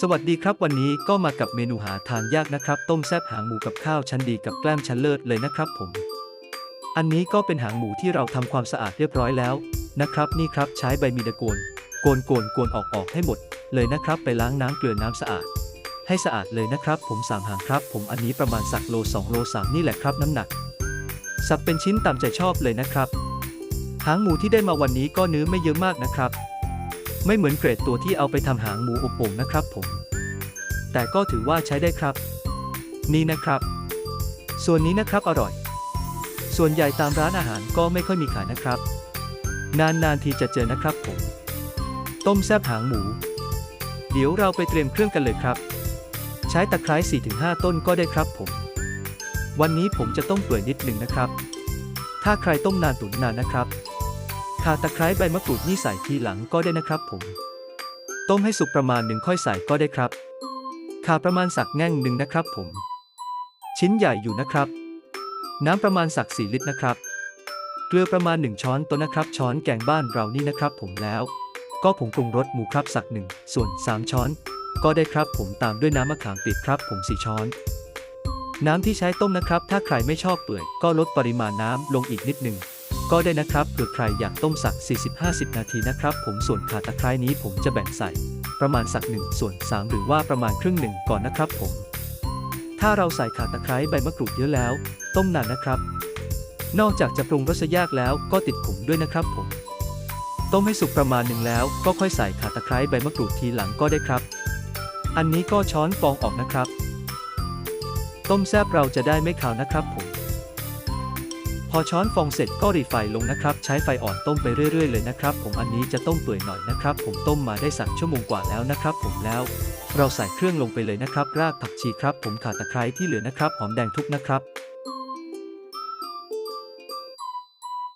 สวัสดีครับวันนี้ก็มากับเมนูหาทานยากนะครับ ต้มแซบหางหมูกับข้าวชั้นดีกับแกล้มชั้นเลิศเลยนะครับผม อันนี้ก็เป็นหางหมูที่เราทำความสะอาดเรียบร้อยแล้วนะครับ นี่ครับใช้ใบมีดโกนโกนโกนโกนออกออกให้หมด เลยนะครับ ไปล้างน้ำเกลือน้ำสะอาด ให้สะอาดเลยนะครับ ผมสามหางครับ ผมอันนี้ประมาณสักโล2โล3นี่แหละครับน้ำหนัก สับเป็นชิ้นตามใจชอบเลยนะครับ หางหมูที่ได้มาวันนี้ก็เนื้อไม่เยอะมากนะครับ ไม่เหมือนเกรดตัวที่เอาไปทำหางหมูอบโป่งนะครับผม แต่ก็ถือว่าใช้ได้ครับ นี่นะครับ ส่วนนี้นะครับอร่อย ส่วนใหญ่ตามร้านอาหารก็ไม่ค่อยมีขายนะครับ นานๆทีจะเจอนะครับผม ต้มแซบหางหมู เดี๋ยวเราไปเตรียมเครื่องกันเลยครับ ใช้ตะไคร้4-5 ต้นก็ได้ครับผม วันนี้ผมจะต้มเปื่อยนิดหนึ่งนะครับ ถ้าใครต้มนานตุ๋นนานนะครับ ขาตะไคร้ใบมะกรูดนี่ใส่ทีหลังก็ได้นะครับผม ต้มให้สุกประมาณหนึ่งค่อยใส่ก็ได้ครับขาประมาณสักแง่งหนึ่งนะครับผม ชิ้นใหญ่อยู่นะครับ น้ำประมาณสักสี่ลิตรนะครับ เกลือประมาณ 1 ช้อนโต๊ะนะครับ ช้อนแกงบ้านเรานี่นะครับผมแล้ว ก็ผงปรุงรสหมูครับสักหนึ่งส่วน 3 ช้อน ก็ได้ครับผมตามด้วยน้ำมะขามเปียกครับ ผม4ช้อนน้ำที่ใช้ต้มนะครับ ถ้าใครไม่ชอบเปื่อย ก็ลดปริมาณน้ำลงอีกนิดหนึ่ง ก็ได้นะครับเผื่อใครอยากต้มสัก 40-50 นาทีนะครับ ผมส่วนข่าตะไคร้นี้ผมจะแบ่งใส่ ประมาณสัก1ส่วน 3 หรือว่าประมาณครึ่งหนึ่งก่อนนะครับผม ถ้าเราใส่ข่าตะไคร้ใบมะกรูดเยอะแล้ว ต้มนานนะครับ นอกจากจะปรุงรสยากแล้วก็ติดขมด้วยนะครับผม ต้มให้สุกประมาณหนึ่งแล้วก็ค่อยใส่ข่าตะไคร้ใบมะกรูดทีหลังก็ได้ครับ อันนี้ก็ช้อนฟองออกนะครับ ต้มแซบเราจะได้ไม่ขาวนะครับผม พอช้อนฟองเสร็จก็รีไฟลงนะครับ ใช้ไฟอ่อนต้มไปเรื่อยๆเลยนะครับ ผมอันนี้จะต้มเปื่อยหน่อยนะครับ ผมต้มมาได้สักชั่วโมงกว่าแล้วนะครับ ผมแล้ว เราใส่เครื่องลงไปเลยนะครับ รากผักชีครับ ผมข่าตะไคร้ที่เหลือนะครับ หอมแดงทุกนะครับ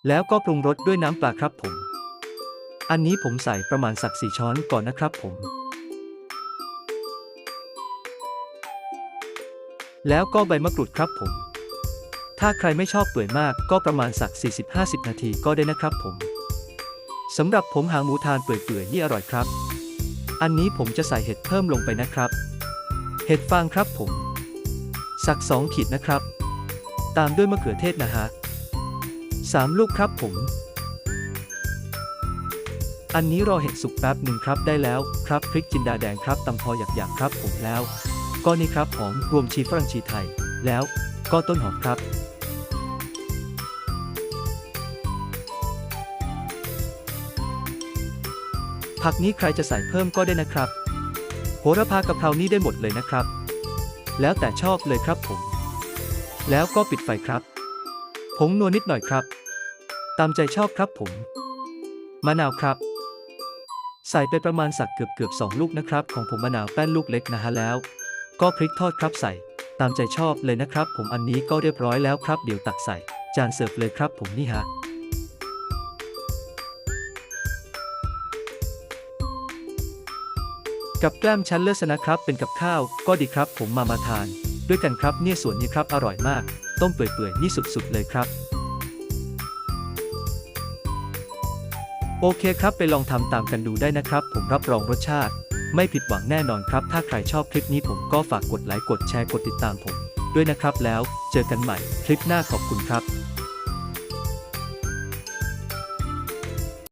แล้วก็ปรุงรสด้วยน้ำปลาครับผม อันนี้ผมใส่ประมาณสักสี่ช้อนก่อนนะครับ ผม แล้วก็ใบมะกรูดครับผม ถ้าใครไม่ชอบเปื่อยมากก็ประมาณสัก 40-50 นาทีก็ได้นะครับผม สำหรับผมหางหมูทานเปื่อยๆนี่อร่อยครับ อันนี้ผมจะใส่เห็ดเพิ่มลงไปนะครับ เห็ดฟางครับผม สัก 2 ขีดนะครับ ตามด้วยมะเขือเทศนะฮะ3ลูกครับผม อันนี้รอเห็ดสุกแป๊บหนึ่งครับได้แล้วครับพริกจินดาแดงครับตำพอหยาบๆครับผมแล้ว ก็นี่ครับหอมรวมชีฝรั่งชีไทยแล้ว ก็ต้นหอมครับ ผักนี้ใครจะใส่เพิ่มก็ได้นะครับ โหระพากะเพรานี่ได้หมดเลยนะครับ แล้วแต่ชอบเลยครับผม แล้วก็ปิดไฟครับ ผงนัวนิดหน่อยครับ ตามใจชอบครับผม มะนาวครับ ใส่ไปประมาณสักเกือบเกือบสองลูกนะครับ ของผมมะนาวแป้นลูกเล็กนะฮะแล้ว ก็พริกทอดครับใส่ ตามใจชอบเลยนะครับ ผมอันนี้ก็เรียบร้อยแล้วครับ เดี๋ยวตักใส่ จานเสิร์ฟเลยครับผมนี่ฮะกับแกล้มชั้นเลิศนะครับ เป็นกับข้าว ก็ดีครับ ผมมามาทาน ด้วยกันครับเนี่ยส่วนนี้ครับอร่อยมาก ต้มเปื่อยๆนี่สุดๆเลยครับ โอเคครับไปลองทำตามกันดูได้นะครับ ผมรับรองรสชาติ ไม่ผิดหวังแน่นอนครับ ถ้าใครชอบคลิปนี้ผมก็ฝากกดไลค์กดแชร์กดติดตามผม ด้วยนะครับแล้วเจอกันใหม่คลิปหน้าขอบคุณครับ